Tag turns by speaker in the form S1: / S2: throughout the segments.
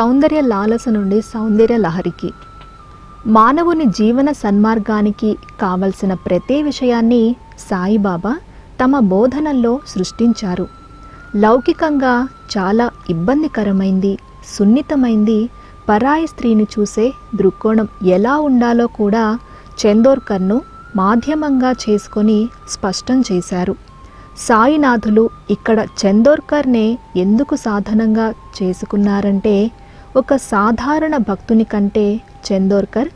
S1: సౌందర్య లాలస నుండి సౌందర్య లహరికి. మానవుని జీవన సన్మార్గానికి కావలసిన ప్రతి విషయాన్ని సాయిబాబా తమ బోధనల్లో సృష్టించారు. లౌకికంగా చాలా ఇబ్బందికరమైంది సున్నితమైంది పరాయి స్త్రీని చూసే దృక్కోణం ఎలా ఉండాలో కూడా చందోర్కర్ను మాధ్యమంగా చేసుకొని స్పష్టం చేశారు. సాయినాథులు ఇక్కడ చందోర్కర్నే ఎందుకు సాధనంగా చేసుకున్నారంటే ఒక సాధారణ భక్తుని కంటే చందోర్కర్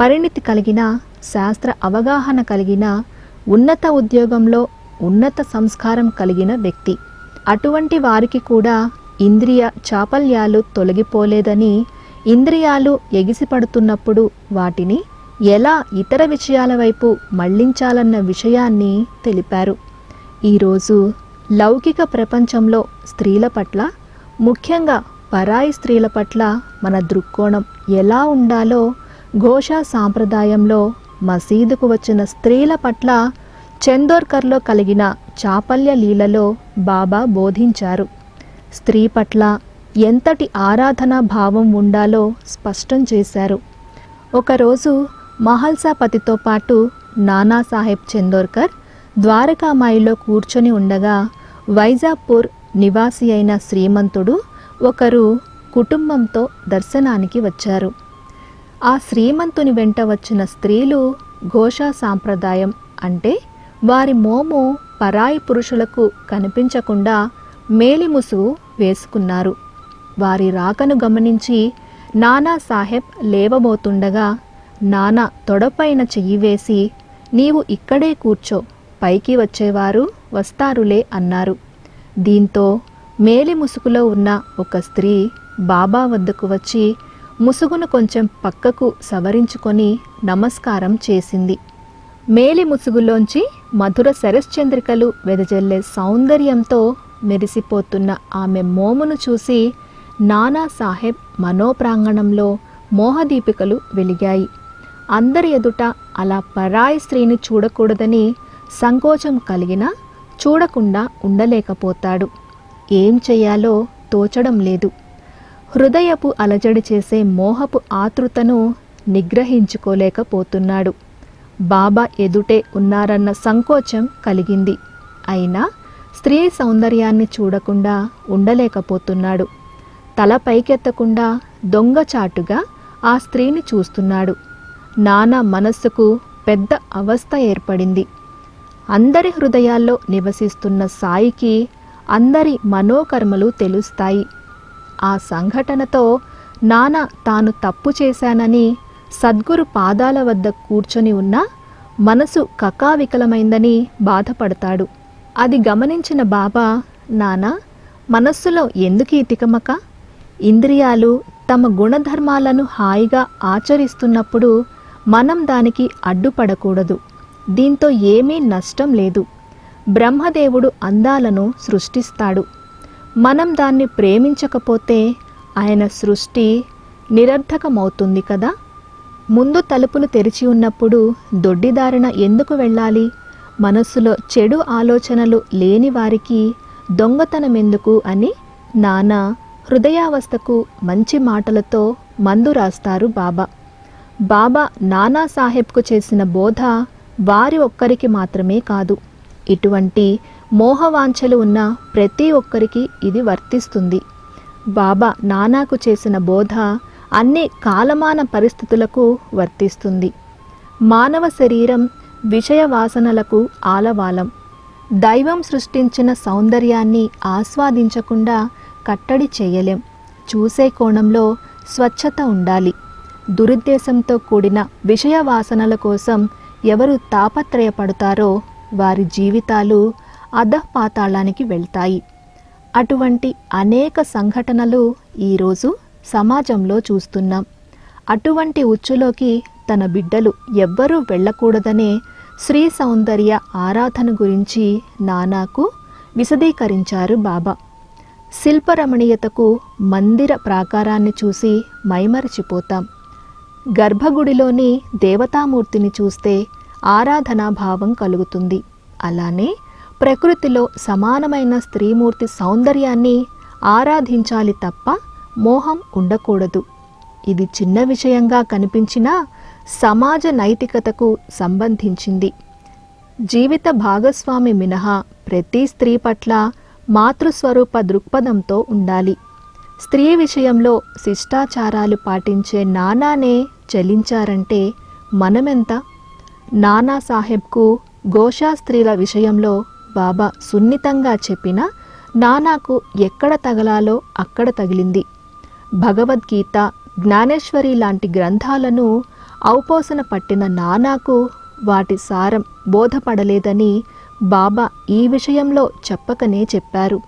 S1: పరిణితి కలిగిన శాస్త్ర అవగాహన కలిగిన ఉన్నత ఉద్యోగంలో ఉన్నత సంస్కారం కలిగిన వ్యక్తి. అటువంటి వారికి కూడా ఇంద్రియ చాపల్యాలు తొలగిపోలేదని ఇంద్రియాలు ఎగిసిపడుతున్నప్పుడు వాటిని ఎలా ఇతర విషయాల వైపు మళ్ళించాలన్న విషయాన్ని తెలిపారు. ఈరోజు లౌకిక ప్రపంచంలో స్త్రీల పట్ల ముఖ్యంగా పరాయి స్త్రీల పట్ల మన దృక్కోణం ఎలా ఉండాలో ఘోషా సాంప్రదాయంలో మసీదుకు వచ్చిన స్త్రీల పట్ల చందోర్కర్లో కలిగిన చాపల్య లీలలో బాబా బోధించారు. స్త్రీ పట్ల ఎంతటి ఆరాధనా భావం ఉండాలో స్పష్టం చేశారు. ఒకరోజు మహల్సాపతితో పాటు నానాసాహెబ్ చందోర్కర్ ద్వారకామాయిలో కూర్చొని ఉండగా వైజాపూర్ నివాసి అయిన శ్రీమంతుడు ఒకరు కుటుంబంతో దర్శనానికి వచ్చారు. ఆ శ్రీమంతుని వెంట వచ్చిన స్త్రీలు ఘోషా సాంప్రదాయం అంటే వారి మోము పరాయి పురుషులకు కనిపించకుండా మేలిముసుగు వేసుకున్నారు. వారి రాకను గమనించి నానా సాహెబ్ లేవబోతుండగా నానా తొడపైన చెయ్యి వేసి నీవు ఇక్కడే కూర్చో పైకి వచ్చేవారు వస్తారులే అన్నారు. దీంతో మేలి ముసుగులో ఉన్న ఒక స్త్రీ బాబా వద్దకు వచ్చి ముసుగును కొంచెం పక్కకు సవరించుకొని నమస్కారం చేసింది. మేలి ముసుగులోంచి మధుర శరశ్చంద్రికలు వెదజల్లే సౌందర్యంతో మెరిసిపోతున్న ఆమె మోమును చూసి నానా సాహెబ్ మనోప్రాంగణంలో మోహదీపికలు వెలిగాయి. అందరి ఎదుట అలా పరాయి స్త్రీని చూడకూడదని సంకోచం కలిగినా చూడకుండా ఉండలేకపోతాడు. ఏం చేయాలో తోచడం లేదు. హృదయపు అలజడి చేసే మోహపు ఆతృతను నిగ్రహించుకోలేకపోతున్నాడు. బాబా ఎదుటే ఉన్నారన్న సంకోచం కలిగింది. అయినా స్త్రీ సౌందర్యాన్ని చూడకుండా ఉండలేకపోతున్నాడు. తల పైకెత్తకుండా దొంగచాటుగా ఆ స్త్రీని చూస్తున్నాడు. నానా మనస్సుకు పెద్ద అవస్థ ఏర్పడింది. అందరి హృదయాల్లో నివసిస్తున్న సాయికి అందరి మనోకర్మలు తెలుస్తాయి. ఆ సంఘటనతో నాన్న తాను తప్పు చేశానని సద్గురు పాదాల వద్ద కూర్చొని ఉన్నా మనసు కకావికలమైందని బాధపడతాడు. అది గమనించిన బాబా నాన్న మనస్సులో ఎందుకు ఈ తికమక? ఇంద్రియాలు తమ గుణధర్మాలను హాయిగా ఆచరిస్తున్నప్పుడు మనం దానికి అడ్డుపడకూడదు. దీంతో ఏమీ నష్టం లేదు. బ్రహ్మదేవుడు అందాలను సృష్టిస్తాడు. మనం దాన్ని ప్రేమించకపోతే ఆయన సృష్టి నిరర్థకమవుతుంది కదా? ముందు తలుపులు తెరిచి ఉన్నప్పుడు దొడ్డిదారిన ఎందుకు వెళ్ళాలి? మనస్సులో చెడు ఆలోచనలు లేని వారికి దొంగతనమెందుకు అని నానా హృదయావస్థకు మంచి మాటలతో మందు రాస్తారు బాబా. బాబా నానా సాహెబ్కు చేసిన బోధ వారి ఒక్కరికి మాత్రమే కాదు. ఇటువంటి మోహవాంఛలు ఉన్న ప్రతి ఒక్కరికి ఇది వర్తిస్తుంది. బాబా నానాకు చేసిన బోధ అన్ని కాలమాన పరిస్థితులకు వర్తిస్తుంది. మానవ శరీరం విషయ వాసనలకు ఆలవాలం. దైవం సృష్టించిన సౌందర్యాన్ని ఆస్వాదించకుండా కట్టడి చేయలేం. చూసే కోణంలో స్వచ్ఛత ఉండాలి. దురుద్దేశంతో కూడిన విషయ వాసనల కోసం ఎవరు తాపత్రయపడతారో వారి జీవితాలు అధపాతాళానికి వెళ్తాయి. అటువంటి అనేక సంఘటనలు ఈరోజు సమాజంలో చూస్తున్నాం. అటువంటి ఉచ్చులోకి తన బిడ్డలు ఎవ్వరూ వెళ్ళకూడదనే శ్రీ సౌందర్య ఆరాధన గురించి నానాకు విశదీకరించారు బాబా. శిల్పరమణీయతకు మందిర ప్రాకారాన్ని చూసి మైమరచిపోతాం. గర్భగుడిలోని దేవతామూర్తిని చూస్తే ఆరాధనా భావం కలుగుతుంది. అలానే ప్రకృతిలో సమానమైన స్త్రీమూర్తి సౌందర్యాన్ని ఆరాధించాలి తప్ప మోహం ఉండకూడదు. ఇది చిన్న విషయంగా కనిపించినా సమాజ నైతికతకు సంబంధించింది. జీవిత భాగస్వామి మినహా ప్రతి స్త్రీ పట్ల మాతృస్వరూప దృక్పథంతో ఉండాలి. స్త్రీ విషయంలో శిష్టాచారాలు పాటించే నానానే చలించారంటే మనమెంత నానా సాహెబ్కు గోషా స్త్రీల విషయంలో బాబా సున్నితంగా చెప్పిన నానాకు ఎక్కడ తగలాలో అక్కడ తగిలింది. భగవద్గీత జ్ఞానేశ్వరి లాంటి గ్రంథాలను ఔపోసన పట్టిన నానాకు వాటి సారం బోధపడలేదని బాబా ఈ విషయంలో చెప్పకనే చెప్పారు.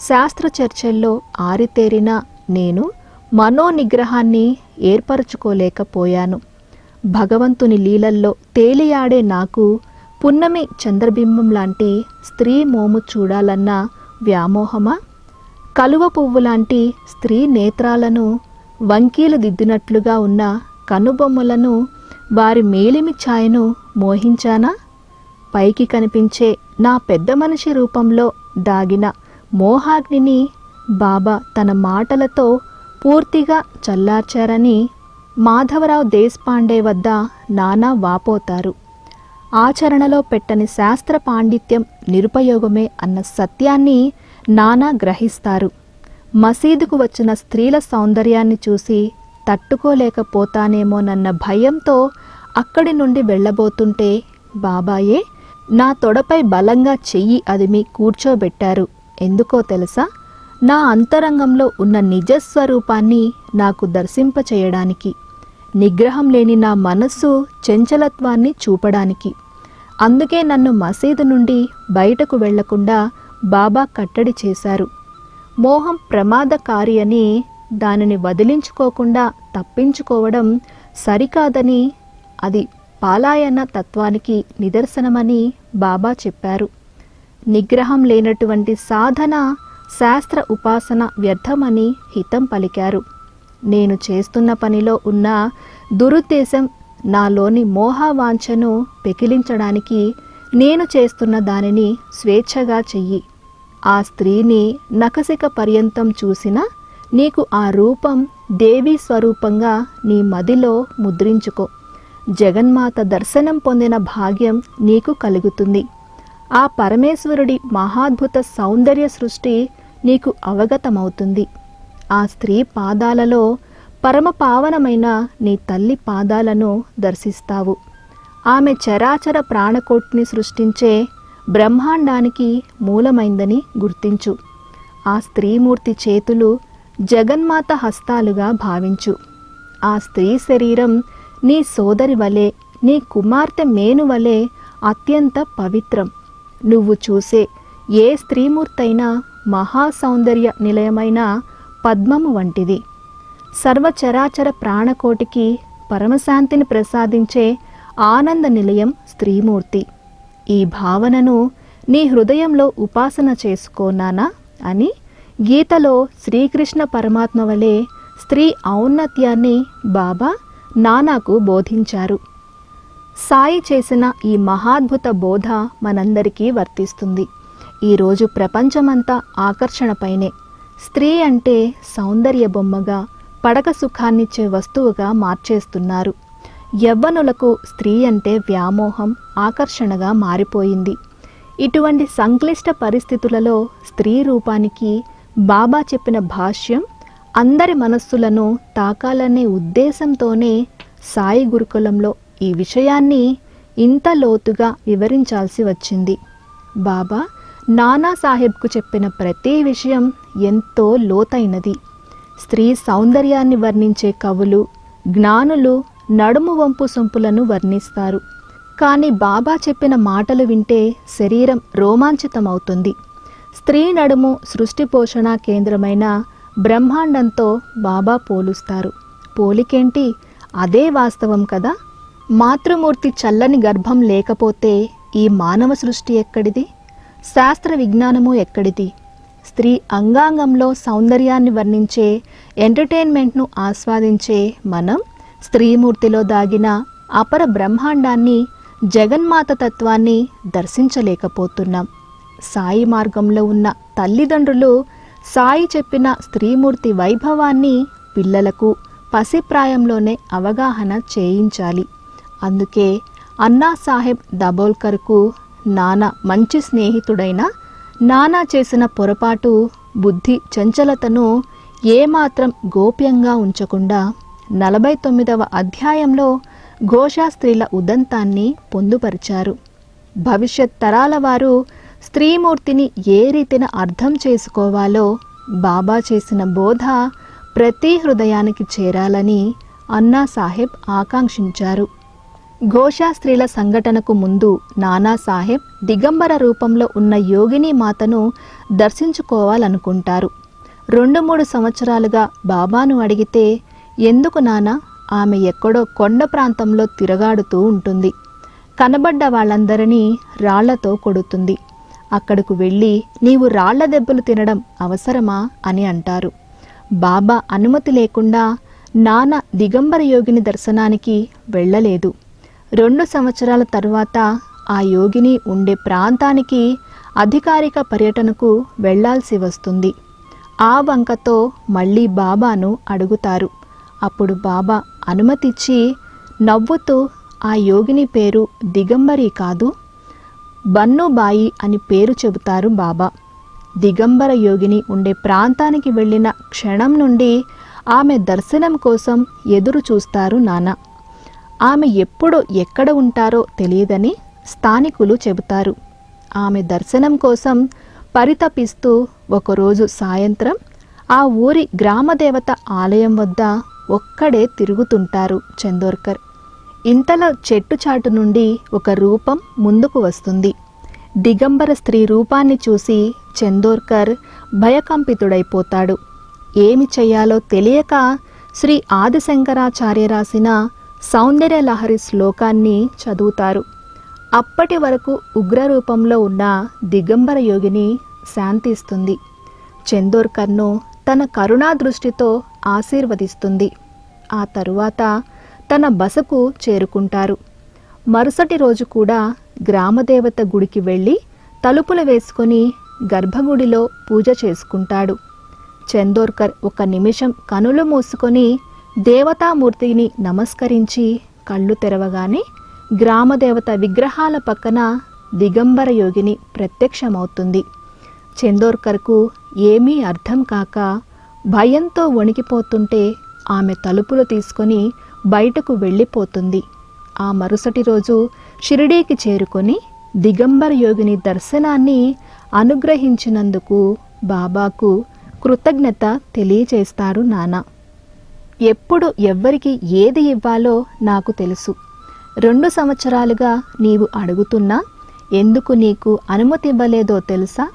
S1: శాస్త్ర చర్చల్లో ఆరితేరిన నేను మనోనిగ్రహాన్ని ఏర్పరచుకోలేకపోయాను. భగవంతుని లీలల్లో తేలియాడే నాకు పున్నమి చంద్రబింబం లాంటి స్త్రీ మోము చూడాలన్న వ్యామోహమా? కలువ పువ్వు లాంటి స్త్రీ నేత్రాలను వంకీలు దిద్దినట్లుగా ఉన్న కనుబొమ్మలను వారి మేలిమి ఛాయను మోహించానా? పైకి కనిపించే నా పెద్ద మనిషి రూపంలో దాగిన మోహాగ్నిని బాబా తన మాటలతో పూర్తిగా చల్లార్చారని మాధవరావు దేశపాండే వద్ద నానా వాపోతారు. ఆచరణలో పెట్టని శాస్త్ర పాండిత్యం నిరుపయోగమే అన్న సత్యాన్ని నానా గ్రహిస్తారు. మసీదుకు వచ్చిన స్త్రీల సౌందర్యాన్ని చూసి తట్టుకోలేకపోతానేమోనన్న భయంతో అక్కడి నుండి వెళ్ళబోతుంటే బాబాయే నా తొడపై బలంగా చెయ్యి అదిమి కూర్చోబెట్టారు. ఎందుకో తెలుసా? నా అంతరంగంలో ఉన్న నిజస్వరూపాన్ని నాకు దర్శింపచేయడానికి. నిగ్రహం లేని నా మనస్సు చంచలత్వాన్ని చూపడానికి. అందుకే నన్ను మసీదు నుండి బయటకు వెళ్ళకుండా బాబా కట్టడి చేశారు. మోహం ప్రమాదకారి అని దానిని వదిలించుకోకుండా తప్పించుకోవడం సరికాదని అది పాలాయన తత్వానికి నిదర్శనమని బాబా చెప్పారు. నిగ్రహం లేనటువంటి సాధన శాస్త్ర ఉపాసన వ్యర్థమని హితం పలికారు. నేను చేస్తున్న పనిలో ఉన్న దురుద్దేశం నాలోని మోహవాంఛను పెకిలించడానికి నేను చేస్తున్న దానిని స్వేచ్ఛగా చెయ్యి. ఆ స్త్రీని నకసిక పర్యంతం చూసిన నీకు ఆ రూపం దేవీ స్వరూపంగా నీ మదిలో ముద్రించుకో. జగన్మాత దర్శనం పొందిన భాగ్యం నీకు కలుగుతుంది. ఆ పరమేశ్వరుడి మహాద్భుత సౌందర్య సృష్టి నీకు అవగతమవుతుంది. ఆ స్త్రీ పాదాలలో పరమ పావనమైన నీ తల్లి పాదాలను దర్శిస్తావు. ఆమె చరాచర ప్రాణకోటిని సృష్టించే బ్రహ్మాండానికి మూలమైందని గుర్తించు. ఆ స్త్రీమూర్తి చేతులు జగన్మాత హస్తాలుగా భావించు. ఆ స్త్రీ శరీరం నీ సోదరి వలె నీ కుమార్తె మేను వలె అత్యంత పవిత్రం. నువ్వు చూసే ఏ స్త్రీమూర్తైనా మహాసౌందర్య నిలయమైన పద్మము వంటిది. సర్వచరాచర ప్రాణకోటికి పరమశాంతిని ప్రసాదించే ఆనంద నిలయం స్త్రీమూర్తి. ఈ భావనను నీ హృదయంలో ఉపాసన చేసుకోనానా అని గీతలో శ్రీకృష్ణ పరమాత్మ వలె స్త్రీ ఔన్నత్యాన్ని బాబా నానాకు బోధించారు. సాయి చేసిన ఈ మహాద్భుత బోధ మనందరికీ వర్తిస్తుంది. ఈరోజు ప్రపంచమంతా ఆకర్షణపైనే స్త్రీ అంటే సౌందర్య బొమ్మగా పడక సుఖాన్నిచ్చే వస్తువుగా మార్చేస్తున్నారు. యవ్వనులకు స్త్రీ అంటే వ్యామోహం ఆకర్షణగా మారిపోయింది. ఇటువంటి సంక్లిష్ట పరిస్థితులలో స్త్రీ రూపానికి బాబా చెప్పిన భాష్యం అందరి మనస్సులను తాకాలనే ఉద్దేశంతోనే సాయి గురుకులంలో ఈ విషయాన్ని ఇంత లోతుగా వివరించాల్సి వచ్చింది. బాబా నానా సాహెబ్కు చెప్పిన ప్రతి విషయం ఎంతో లోతైనది. స్త్రీ సౌందర్యాన్ని వర్ణించే కవులు జ్ఞానులు నడుము వంపు సొంపులను వర్ణిస్తారు. కానీ బాబా చెప్పిన మాటలు వింటే శరీరం రోమాంచితమవుతుంది. స్త్రీ నడుము సృష్టి పోషణ కేంద్రమైన బ్రహ్మాండంతో బాబా పోలుస్తారు. పోలికేంటి? అదే వాస్తవం కదా? మాతృమూర్తి చల్లని గర్భం లేకపోతే ఈ మానవ సృష్టి ఎక్కడిది? శాస్త్ర విజ్ఞానము ఎక్కడిది? స్త్రీ అంగాంగంలో సౌందర్యాన్ని వర్ణించే ఎంటర్టైన్మెంట్ను ఆస్వాదించే మనం స్త్రీమూర్తిలో దాగిన అపర బ్రహ్మాండాన్ని జగన్మాత తత్వాన్ని దర్శించలేకపోతున్నాం. సాయి మార్గంలో ఉన్న తల్లిదండ్రులు సాయి చెప్పిన స్త్రీమూర్తి వైభవాన్ని పిల్లలకు పసిప్రాయంలోనే అవగాహన చేయించాలి. అందుకే అన్నా సాహెబ్ దబోల్కర్కు నాన్న మంచి స్నేహితుడైన నానా చేసిన పొరపాటు బుద్ధి చంచలతను ఏమాత్రం గోప్యంగా ఉంచకుండా నలభై తొమ్మిదవ అధ్యాయంలో ఘోషా స్త్రీల ఉదంతాన్ని పొందుపరిచారు. భవిష్యత్ తరాల వారు స్త్రీమూర్తిని ఏ రీతిన అర్థం చేసుకోవాలో బాబా చేసిన బోధ ప్రతి హృదయానికి చేరాలని అన్నా సాహెబ్ ఆకాంక్షించారు. ఘోషా స్త్రీల సంఘటనకు ముందు నానా సాహెబ్ దిగంబర రూపంలో ఉన్న యోగిని మాతను దర్శించుకోవాలనుకుంటారు. రెండు మూడు సంవత్సరాలుగా బాబాను అడిగితే ఎందుకు నానా? ఆమె ఎక్కడో కొండ ప్రాంతంలో తిరగాడుతూ ఉంటుంది. కనబడ్డ వాళ్ళందరినీ రాళ్ళతో కొడుతుంది. అక్కడకు వెళ్ళి నీవు రాళ్ళ దెబ్బలు తినడం అవసరమా? అని అంటారు. బాబా అనుమతి లేకుండా నాన్న దిగంబర యోగిని దర్శనానికి వెళ్ళలేదు. రెండు సంవత్సరాల తరువాత ఆ యోగిని ఉండే ప్రాంతానికి అధికారిక పర్యటనకు వెళ్ళాల్సి వస్తుంది. ఆ వంకతో మళ్ళీ బాబాను అడుగుతారు. అప్పుడు బాబా అనుమతిచ్చి నవ్వుతూ ఆ యోగిని పేరు దిగంబరి కాదు బన్నుబాయి అని పేరు చెబుతారు బాబా. దిగంబర యోగిని ఉండే ప్రాంతానికి వెళ్ళిన క్షణం నుండి ఆమె దర్శనం కోసం ఎదురు చూస్తారు నానా ఆమె ఎప్పుడు ఎక్కడ ఉంటారో తెలియదని స్థానికులు చెబుతారు. ఆమె దర్శనం కోసం పరితపిస్తూ ఒకరోజు సాయంత్రం ఆ ఊరి గ్రామదేవత ఆలయం వద్ద ఒక్కడే తిరుగుతుంటారు చందోర్కర్. ఇంతలో చెట్టు చాటు నుండి ఒక రూపం ముందుకు వస్తుంది. దిగంబర స్త్రీ రూపాన్ని చూసి చందోర్కర్ భయకంపితుడైపోతాడు. ఏమి చెయ్యాలో తెలియక శ్రీ ఆదిశంకరాచార్య రాసిన సౌందర్యలహరి శ్లోకాన్ని చదువుతారు. అప్పటి వరకు ఉగ్రరూపంలో ఉన్న దిగంబర యోగిని శాంతిస్తుంది చందోర్కర్ను తన కరుణా దృష్టితో ఆశీర్వదిస్తుంది. ఆ తరువాత తన బసకు చేరుకుంటారు. మరుసటి రోజు కూడా గ్రామదేవత గుడికి వెళ్ళి తలుపులు వేసుకొని గర్భగుడిలో పూజ చేసుకుంటాడు. చందోర్కర్ ఒక నిమిషం కనులు మూసుకొని దేవతామూర్తిని నమస్కరించి కళ్ళు తెరవగానే గ్రామదేవత విగ్రహాల పక్కన దిగంబర యోగిని ప్రత్యక్షమవుతుంది. చందోర్కర్కు ఏమీ అర్థం కాక భయంతో వణికిపోతుంటే ఆమె తలుపులు తీసుకొని బయటకు వెళ్ళిపోతుంది. ఆ మరుసటి రోజు షిరిడీకి చేరుకొని దిగంబర యోగిని దర్శనాన్ని అనుగ్రహించినందుకు బాబాకు కృతజ్ఞత తెలియచేస్తారు నానా. ఎప్పుడు ఎవ్వరికి ఏది ఇవ్వాలో నాకు తెలుసు. రెండు సంవత్సరాలుగా నీవు అడుగుతున్నా ఎందుకు నీకు అనుమతి ఇవ్వలేదో తెలుసా?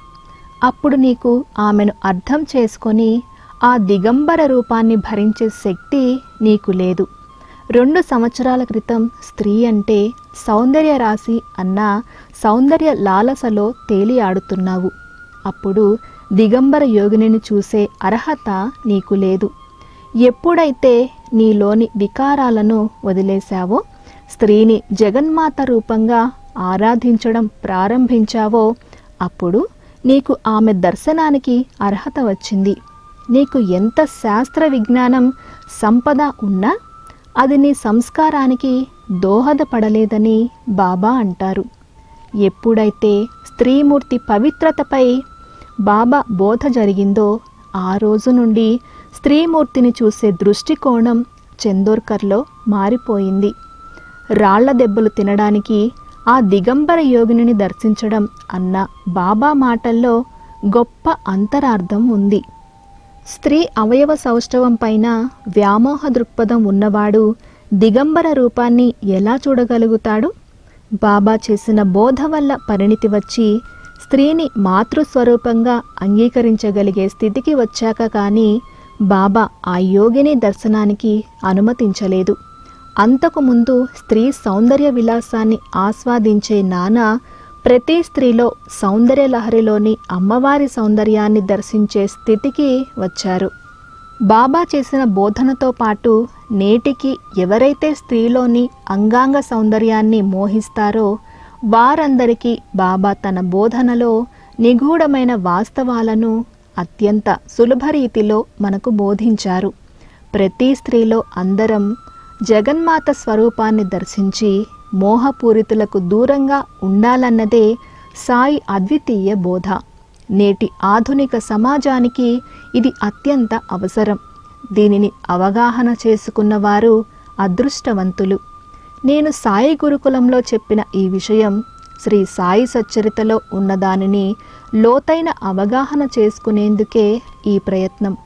S1: అప్పుడు నీకు ఆమెను అర్థం చేసుకొని ఆ దిగంబర రూపాన్ని భరించే శక్తి నీకు లేదు. రెండు సంవత్సరాల క్రితం స్త్రీ అంటే సౌందర్య రాశి అన్న సౌందర్య లాలసలో తేలియాడుతున్నావు అప్పుడు దిగంబర యోగిని చూసే అర్హత నీకు లేదు. ఎప్పుడైతే నీలోని వికారాలను వదిలేశావో స్త్రీని జగన్మాత రూపంగా ఆరాధించడం ప్రారంభించావో అప్పుడు నీకు ఆమె దర్శనానికి అర్హత వచ్చింది. నీకు ఎంత శాస్త్ర విజ్ఞానం సంపద ఉన్నా అది నీ సంస్కారానికి దోహదపడలేదని బాబా అంటారు. ఎప్పుడైతే స్త్రీమూర్తి పవిత్రతపై బాబా బోధ జరిగిందో ఆ రోజు నుండి స్త్రీమూర్తిని చూసే దృష్టికోణం చందోర్కర్లో మారిపోయింది. రాళ్ళ దెబ్బలు తినడానికి ఆ దిగంబర యోగిని దర్శించడం అన్న బాబా మాటల్లో గొప్ప అంతరార్థం ఉంది. స్త్రీ అవయవ సౌష్ఠవం పైన వ్యామోహ దృక్పథం ఉన్నవాడు దిగంబర రూపాన్ని ఎలా చూడగలుగుతాడు? బాబా చేసిన బోధ వల్ల పరిణితి వచ్చి స్త్రీని మాతృస్వరూపంగా అంగీకరించగలిగే స్థితికి వచ్చాక కానీ బాబా ఆ యోగిని దర్శనానికి అనుమతించలేదు. అంతకుముందు స్త్రీ సౌందర్య విలాసాన్ని ఆస్వాదించే నాన్న ప్రతి స్త్రీలో సౌందర్య లహరిలోని అమ్మవారి సౌందర్యాన్ని దర్శించే స్థితికి వచ్చారు. బాబా చేసిన బోధనతో పాటు నేటికి ఎవరైతే స్త్రీలోని అంగాంగ సౌందర్యాన్ని మోహిస్తారో వారందరికీ బాబా తన బోధనలో నిగూఢమైన వాస్తవాలను అత్యంత సులభ రీతిలో మనకు బోధించారు. ప్రతి స్త్రీలో అందరం జగన్మాత స్వరూపాన్ని దర్శించి మోహపూరితులకు దూరంగా ఉండాలన్నదే సాయి అద్వితీయ బోధ. నేటి ఆధునిక సమాజానికి ఇది అత్యంత అవసరం. దీనిని అవగాహన చేసుకున్న వారు అదృష్టవంతులు. నేను సాయి గురుకులంలో చెప్పిన ఈ విషయం శ్రీ సాయి సచ్చరితలో ఉన్నదానిని లోతైన అవగాహన చేసుకునేందుకే ఈ ప్రయత్నం.